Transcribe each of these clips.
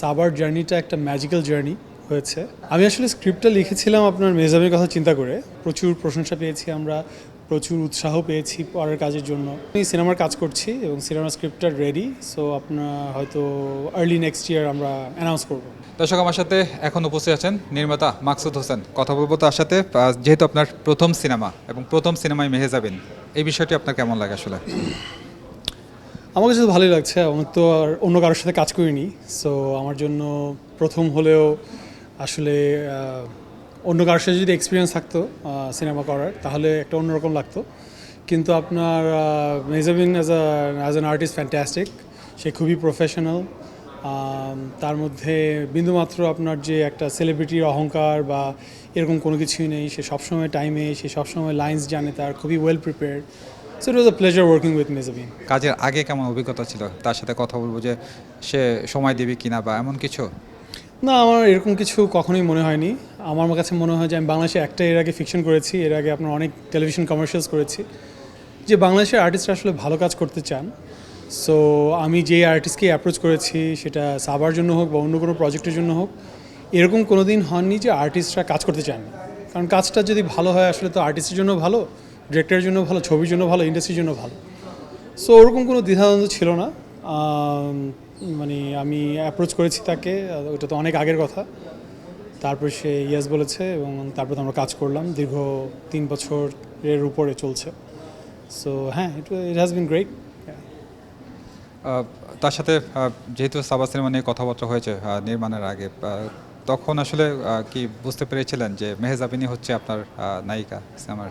সাবার জার্নিটা একটা ম্যাজিক্যাল জার্নি হয়েছে। আমি আসলে স্ক্রিপ্টটা লিখেছিলাম আপনার মেজামের কথা চিন্তা করে। প্রচুর প্রশংসা পেয়েছি আমরা, প্রচুর উৎসাহ পেয়েছি পরের কাজের জন্য। আমি সিনেমার কাজ করছি এবং সিনেমার স্ক্রিপ্টটা রেডি সো আপনার হয়তো আর্লি নেক্সট ইয়ার আমরা অ্যানাউন্স করব। দর্শক, আমার সাথে এখন উপস্থিত আছেন নির্মাতা মাকসুদ হোসেন। কথা বলব তার সাথে যেহেতু আপনার প্রথম সিনেমা এবং প্রথম সিনেমায় মেহেজাবিন, এই বিষয়টি আপনার কেমন লাগে আসলে? আমার কাছে তো ভালোই লাগছে আমার তো আর অন্য কারোর সাথে কাজ করিনি। সো আমার জন্য প্রথম হলেও আসলে অন্য কারোর সাথে যদি এক্সপিরিয়েন্স থাকতো সিনেমা করার, তাহলে একটা অন্যরকম লাগতো। কিন্তু আপনার Mehazabien as as an artist fantastic সে খুবই প্রফেশনাল তার মধ্যে বিন্দুমাত্র আপনার যে একটা সেলিব্রিটির অহংকার বা এরকম কোনো কিছুই নেই, সে সবসময় টাইমে সে সবসময় লাইন্স জানে, তার খুবই well prepared so it was a pleasure working with Mehazabien কাজের আগে কেমন অভিজ্ঞতা ছিল? তার সাথে কথা বলব যে সে সময় দেবে কিনা বা এমন কিছু? না আমার এরকম কিছু কখনোই মনে হয়নি। আমার কাছে মনে হয় যে আমি বাংলাদেশে একটা এর আগে ফিকশন করেছি এর আগে আপনার অনেক টেলিভিশন কমার্শিয়ালস করেছি। যে বাংলাদেশের আর্টিস্টরা আসলে ভালো কাজ করতে চান। সো আমি যে আর্টিস্টকে অ্যাপ্রোচ করেছি সেটা সাবার জন্য হোক বা অন্য কোনো প্রজেক্টের জন্য হোক এরকম কোনো দিন হননি যে আর্টিস্টরা কাজ করতে চান। কারণ কাজটা যদি ভালো হয় আসলে তো আর্টিস্টের জন্য ভালো। ডিরেক্টরের জন্য ভালো, ছবির জন্য ভালো ইন্ডাস্ট্রির জন্য ভালো। সো ওরকম কোনো দ্বিধাদ্বন্দ্ব ছিল না। মানে আমি অ্যাপ্রোচ করেছি তাকে, ওটা তো অনেক আগের কথা। তারপর সে ইয়েস বলেছে এবং তারপর তো আমরা কাজ করলাম। দীর্ঘ তিন বছরের উপরে চলছে। সো হ্যাঁ ইট ইট হ্যাজ বিন গ্রেট তার সাথে যেহেতু সাবা সিনেমা নিয়ে কথাবার্তা হয়েছে নির্মাণের আগে তখন আসলে কি বুঝতে পেরেছিলেন যে মেহেজাবিনী হচ্ছে আপনার নায়িকা, সিনেমার?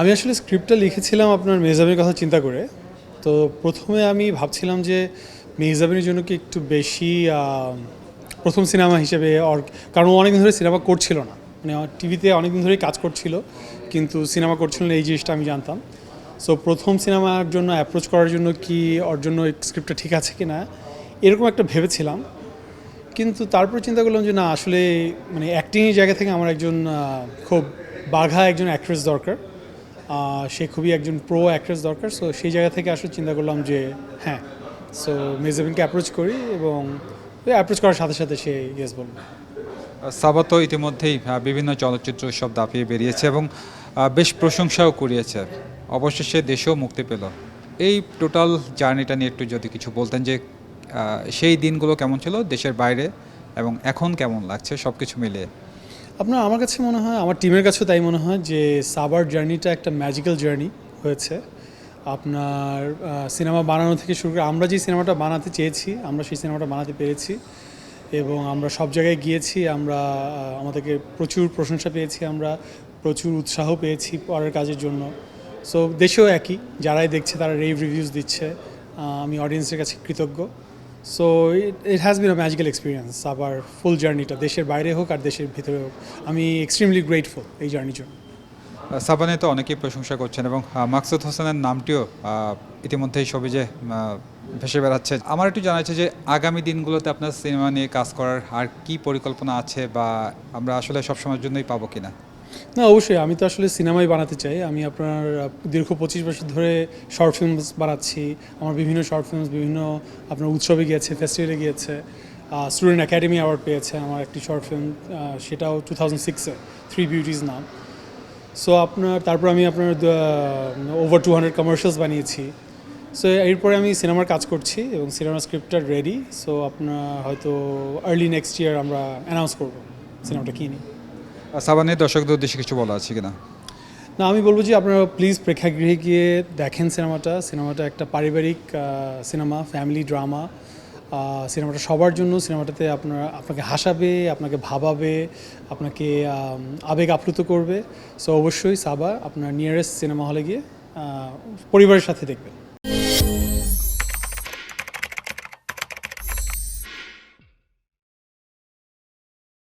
আমি আসলে স্ক্রিপ্টটা লিখেছিলাম আপনার মেহজাবিনের কথা চিন্তা করে। তো প্রথমে আমি ভাবছিলাম যে মেহজাবিনের জন্য কি একটু বেশি প্রথম সিনেমা হিসেবে কারণ অনেকদিন ধরে সিনেমা করছিল না। মানে টিভিতে অনেকদিন ধরেই কাজ করছিল, কিন্তু সিনেমা করছিল না, এই জিনিসটা আমি জানতাম। সো প্রথম সিনেমার জন্য অ্যাপ্রোচ করার জন্য কি, ওর জন্য স্ক্রিপ্টটা ঠিক আছে কি না এরকম একটা ভেবেছিলাম। কিন্তু তারপর চিন্তা করলাম যে না, আসলে মানে অ্যাক্টিংয়ের জায়গা থেকে আমার একজন খুব বাঘা একজন অ্যাক্ট্রেস দরকার। সে খুবই একজন প্রো অ্যাক্ট্রেস দরকার। সো সেই জায়গা থেকে আসলে চিন্তা করলাম যে হ্যাঁ। সো মেজাবিনকে অ্যাপ্রোচ করি এবং অ্যাপ্রোচ করার সাথে সাথে সে ইয়েস বলল। সাবা তো ইতিমধ্যেই বিভিন্ন চলচ্চিত্র উৎসব দাপিয়ে বেরিয়েছে এবং বেশ প্রশংসাও কুড়িয়েছে। অবশেষে দেশেও মুক্তি পেল। এই টোটাল জার্নিটা নিয়ে একটু যদি কিছু বলতেন যে সেই দিনগুলো কেমন ছিল, দেশের বাইরে এবং এখন কেমন লাগছে সব কিছু মিলিয়ে? আপনার, আমার কাছে মনে হয়, আমার টিমের কাছেও তাই মনে হয় যে সাবার জার্নিটা একটা ম্যাজিক্যাল জার্নি হয়েছে। আপনার সিনেমা বানানো থেকে শুরু করে, আমরা যে সিনেমাটা বানাতে চেয়েছি, আমরা সেই সিনেমাটা বানাতে পেরেছি এবং আমরা সব জায়গায় গিয়েছি, আমরা আমাদেরকে প্রচুর প্রশংসা পেয়েছি, আমরা প্রচুর উৎসাহ পেয়েছি পরের কাজের জন্য। সো দেশেও একই, যারাই দেখছে তারা রেভ রিভিউজ দিচ্ছে। আমি অডিয়েন্সের কাছে কৃতজ্ঞ। So it has been a magical experience আবার ফুল জার্নিটা দেশের বাইরে হোক আর দেশের ভিতরে হোক। আমি এক্সট্রিমলি গ্রেটফুল এই জার্নির জন্য। সাবানে তো অনেকেই প্রশংসা করছেন এবং মাকসুদ হোসেনের নামটিও ইতিমধ্যেই সবিজে যে ভেসে বেড়াচ্ছে। আমার একটু জানা যে, আগামী দিনগুলোতে আপনার সিনেমা নিয়ে কাজ করার আর কি পরিকল্পনা আছে বা আমরা আসলে সবসময়ের জন্যই পাবো কিনা? না, অবশ্যই। আমি তো আসলে সিনেমাই বানাতে চাই। আমি আপনার দীর্ঘ পঁচিশ বছর ধরে শর্ট ফিল্মস বানাচ্ছি। আমার বিভিন্ন শর্ট ফিল্মস বিভিন্ন আপনার উৎসবে গিয়েছে ফেস্টিভ্যালে গিয়েছে। স্টুডেন্ট একাডেমি অ্যাওয়ার্ড পেয়েছে আমার একটি শর্ট ফিল্ম সেটাও টু থাউজেন্ড সিক্সে থ্রি বিউটিজ নাম। সো আপনার, তারপর আমি আপনার ওভার টু হান্ড্রেড কমার্শিয়ালস বানিয়েছি। সো এরপরে আমি সিনেমার কাজ করছি এবং সিনেমার স্ক্রিপ্টটা রেডি সো আপনার হয়তো আর্লি নেক্সট ইয়ার আমরা অ্যানাউন্স করব সিনেমাটা কিনি সাবানের দর্শকদের উদ্দেশ্যে কিছু বলা আছে কিনা? না, আমি বলব যে আপনারা প্লিজ প্রেক্ষাগৃহে গিয়ে দেখেন সিনেমাটা। সিনেমাটা একটা পারিবারিক সিনেমা ফ্যামিলি ড্রামা সিনেমাটা সবার জন্য। সিনেমাটাতে আপনার, আপনাকে হাসাবে, আপনাকে ভাবাবে, আপনাকে আবেগ আপ্লুত করবে। সো অবশ্যই সাবা, আপনার নিয়ারেস্ট সিনেমা হলে গিয়ে পরিবারের সাথে দেখবেন।